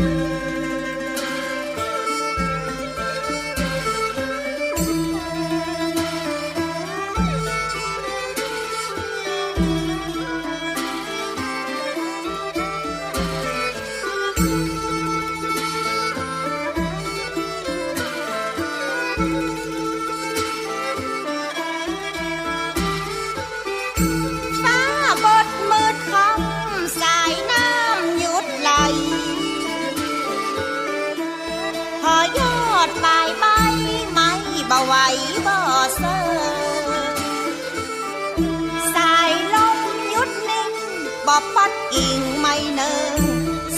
ฟ้ ปลายใบไม่บ่ไหวบ่เซอสายลมหยุดนิ่งบ่ปัดกิ่งไม่เนิน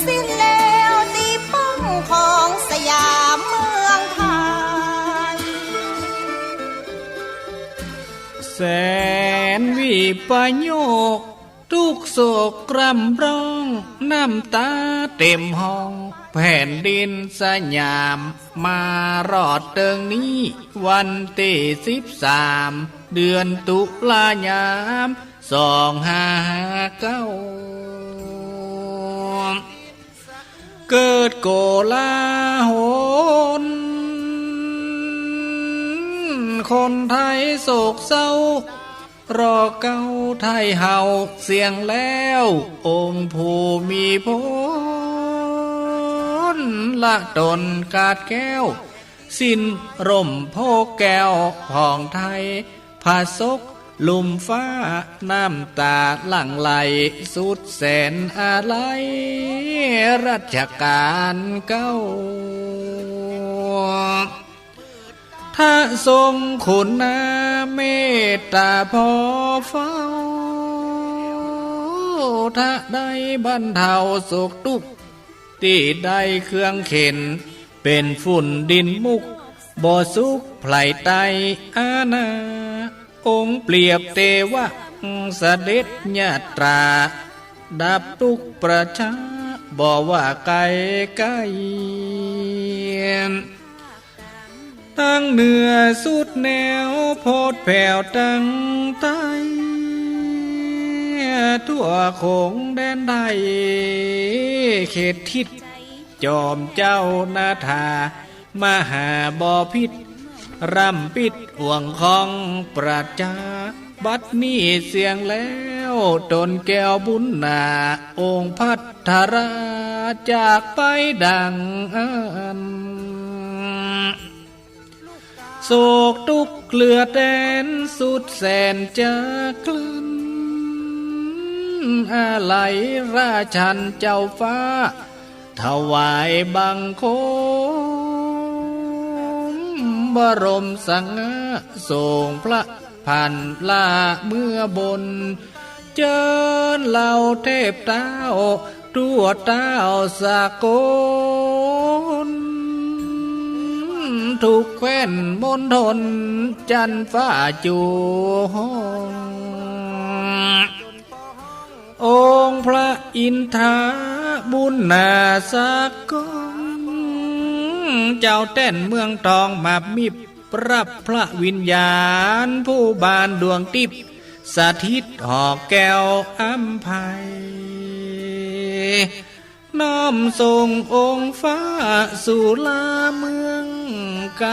สิ้นแล้วตีป้องของสยามเมืองไทยแสนวิปโยค ทุกโศกกรำร้อง น้ำตาเต็มห้อง แผ่นดินสยาม มารอดเติงนี้ วันที่สิบสาม เดือนตุลายามสองห้าเก้าเกิดโกลาหลคนไทยโศกเศร้า รอเก้าไทยเฮาเสียงแล้ว องค์ผู้มีพลละตนกาดแก้ว สิ้นร่มโพแก้วผ่องไทยผาศกลุมฟ้าน้ำตาหลั่งไหลสุดแสนอะไรรัชกาลเก้า ถ้าทรงคุณนาเมตตาพอเฝ้าถ้าได้บรรเทาสุขทุกข์ที่ได้เครื่องเข็น เป็นฝุ่นดินมุกบ่สุขไพลไตอาณาองค์เปรียบเทวะเสด็จญาตรา ดับทุกประชาบ่ว่าไกลไกล ตั้งเหนือสุดแนวโพดแผ่วตั้งใต้ทั่วโขงแดนไทยเขตทิศจอมเจ้านาธามหาบอพิษร่ำปิดห่วงของประจา บัดนี้เสียงแล้วตนแก้วบุญนาองค์พัทราจากไปดังอัน โศกทุกเกลือแดนสุดแสนจะกลั้นอะไรราชันเจ้าฟ้า ถวายบังคมบรมสังฆส่งพระพันลาเมื่อบน เจิญเหล่าเทพเต้าทั่วเต้าสากล ถูกแคว้นมนทนจันฟ้าจูห้ององค์พระอินทราบุญนาสากลเจ้าเต้นเมืองทองมามิบรับพระวิญญาณ ผู้บานดวงติบสถิตหอกแก้วอัมภัยน้อมส่งองค์ฟ้าสู่ลาเมือง ไกล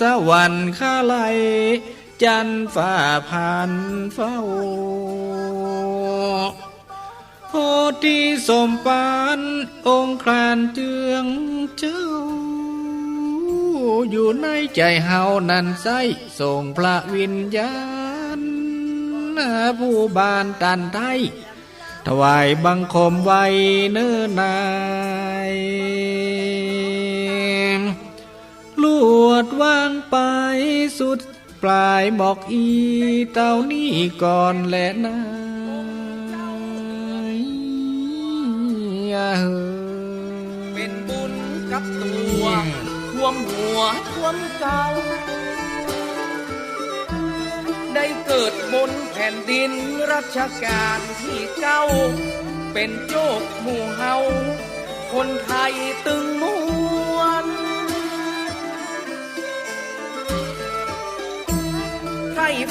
สวรรค์ข้าไลจันฝ่าผ่านเฝ้าโพธิสมปานองค์ครานเจืองเจ้า อยู่ในใจเฮานั้นใสส่งพระวิญญาณ ผู้บานตันไทยถวายบังคมไว้เนิ่นนาย สุดปลายบอกอีเต้านี้ก่อนและนายอย่าเฮ้อเป็นบุญกับตัวท่วมหัวท่วมเก่าได้เกิดบนแผ่นดินรัชกาลที่เก้า เป็นโจกหมู่เฮา คนไทยตึง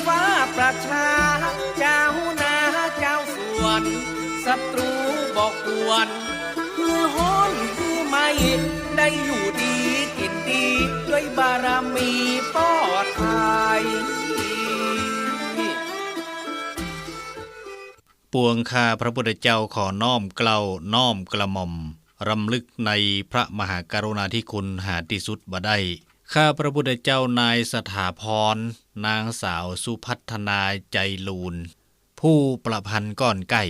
ฟ้าประชา เจ้านาเจ้าสวนศัตรูบอกกวนคือฮ้อนคือไม่ได้อยู่ดีกินดี ด้วยบารมีปอดไทยปวงข้าพระพุทธเจ้าขอน้อมเกลาน้อมกระหม่อม รำลึกในพระมหากรุณาธิคุณหาที่สุดบ่ได้ ข้าพระพุทธเจ้านายสถาพร นางสาวสุพัฒนาใจลูน ผู้ประพันธ์ก้อนไก่